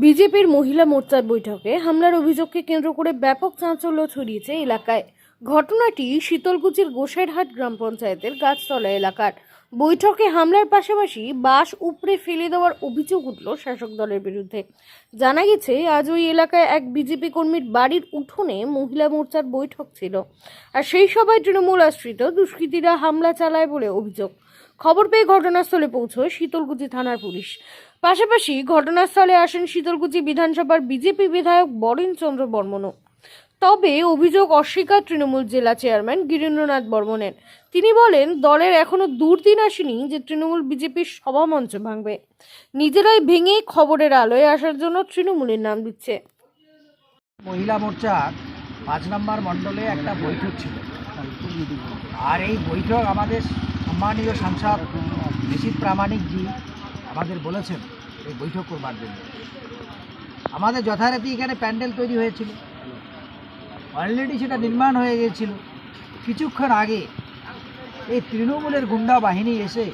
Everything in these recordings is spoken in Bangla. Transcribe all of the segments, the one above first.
বিজেপির মহিলা মোর্চার বৈঠকে হামলার অভিযোগকে কেন্দ্র করে ব্যাপক চাঞ্চল্য ছড়িয়েছে এলাকায়। ঘটনাটি শীতলকুচির গোসাইরহাট গ্রাম পঞ্চায়েতের গাছতলা এলাকার। বৈঠকে হামলার পাশাপাশি বাস উপড়ে ফেলে দেওয়ার অভিযোগ উঠল শাসক দলের বিরুদ্ধে। জানা গেছে, আজ ওই এলাকায় এক বিজেপি কর্মীর বাড়ির উঠোনে মহিলা মোর্চার বৈঠক ছিল। আর সেই সভায় তৃণমূল আশ্রিত দুষ্কৃতীরা হামলা চালায় বলে অভিযোগ। খবর পেয়ে ঘটনাস্থলে পৌঁছয় শীতলকুচি থানার পুলিশ। পাশাপাশি ঘটনাস্থলে আসেন শীতলকুচি বিধানসভার বিজেপি বিধায়ক বরেন চন্দ্র বর্মনও। তবে অভিযোগ অস্বীকার তৃণমূল জেলা চেয়ারম্যান গিরীন্দ্রনাথ বর্মনের। তিনি বলেন, দলের এখনও দুর্দিন আসেনি যে তৃণমূল বিজেপির সভামঞ্চ ভাঙবে। নিজেরাই ভেঙে খবরের আলোয় আসার জন্য তৃণমূলের নাম দিচ্ছে। মহিলা মোর্চার পাঁচ নম্বর মণ্ডলে একটা বৈঠক ছিল। আর এই বৈঠক আমাদের সম্মানীয় সাংসদ নিশীত প্রামাণিকজি আমাদের বলেছেন এই বৈঠক করবার জন্য। আমাদের যথারীতি এখানে প্যান্ডেল তৈরি হয়েছিল। অলরেডি সেটা নির্মাণ হয়ে গিয়েছিল। কিছুক্ষণ আগে এই তৃণমূলের গুন্ডা বাহিনী এসে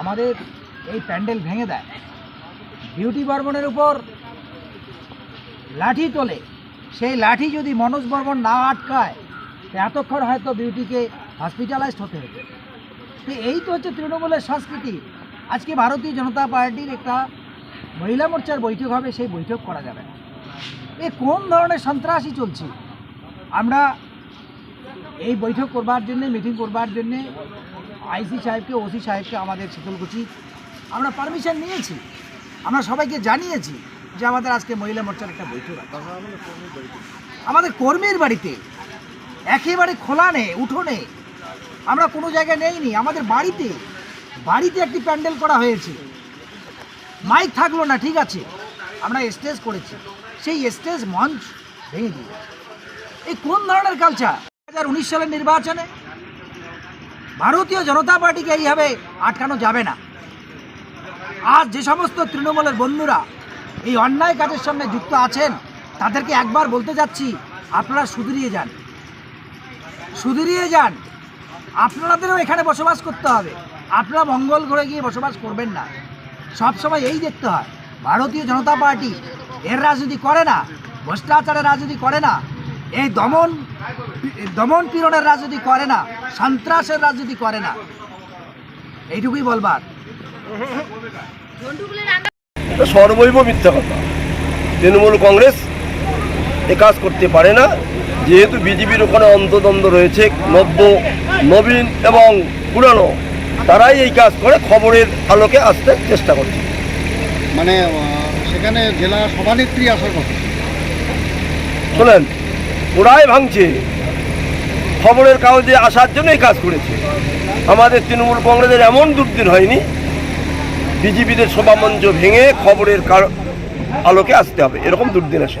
আমাদের এই প্যান্ডেল ভেঙে দেয়। বিউটি বর্মনের উপর লাঠি তোলে। সেই লাঠি যদি মনোজ বর্মন না আটকায় এতক্ষণ হয়তো বিউটিকে হসপিটালাইজড হতে হতো। তো এই তো হচ্ছে তৃণমূলের সংস্কৃতি। আজকে ভারতীয় জনতা পার্টির একটা মহিলা মোর্চার বৈঠক হবে, সেই বৈঠক করা যাবে না। এ কোন ধরনের সন্ত্রাসী চলছে? আমরা এই বৈঠক করবার জন্যে মিটিং করবার জন্যে আইসি সাহেবকে ওসি সাহেবকে আমাদের শীতলকুচি, আমরা পারমিশন নিয়েছি। আমরা সবাইকে জানিয়েছি যে আমাদের আজকে মহিলা মোর্চার একটা বৈঠক আমাদের কর্মীর বাড়িতে একেবারে খোলা নেই উঠোনে আমরা কোনো জায়গায় নেইনি। আমাদের বাড়িতে বাড়িতে একটি প্যান্ডেল করা হয়েছে। মাইক থাকল না, ঠিক আছে। আমরা স্টেজ করেছি। সেই স্টেজ মঞ্চ ভেঙে দিয়ে এই কোন ধরনের কালচার দু হাজার উনিশ সালের নির্বাচনে ভারতীয় জনতা পার্টিকে এইভাবে আটকানো যাবে না। আজ যে সমস্ত তৃণমূলের বন্ধুরা এই অন্যায় কাজের সঙ্গে যুক্ত আছেন, তাদেরকে একবার বলতে যাচ্ছি, আপনারা সুধরিয়ে যান। সুধরিয়ে যান। আপনাদেরও এখানে বসবাস করতে হবে। আপনারা মঙ্গল ঘরে গিয়ে বসবাস করবেন না। সব সময় এই দেখতে হয়, ভারতীয় জনতা পার্টি এর রাজনীতি করে না, ভ্রষ্টাচারের রাজনীতি করে না এই দমন দমন পীড়নের রাজনীতি করে না সন্ত্রাসের রাজনীতি করে না এইটুকুই বলবার। সর্বৈব মিথ্যা কথা। তৃণমূল কংগ্রেস এ কাজ করতে পারে না। যেহেতু বিজেপির ওখানে অন্তদ্বন্দ্ব রয়েছে নব্য নবীন এবং পুরানো তারাই এই কাজ করে খবরের আলোকে আসতে চেষ্টা করছে। মানে সেখানে জেলা সভানেত্রী আসার কথা। শোনেন ওরাই ভাঙছে। খবরের কাগজে আসার জন্যই কাজ করেছে। আমাদের তৃণমূল কংগ্রেসের এমন দুর্দিন হয়নি। বিজেপিদের সভামঞ্চ ভেঙে খবরের আলোকে আসতে হবে। এরকম দুর্দিন আসে।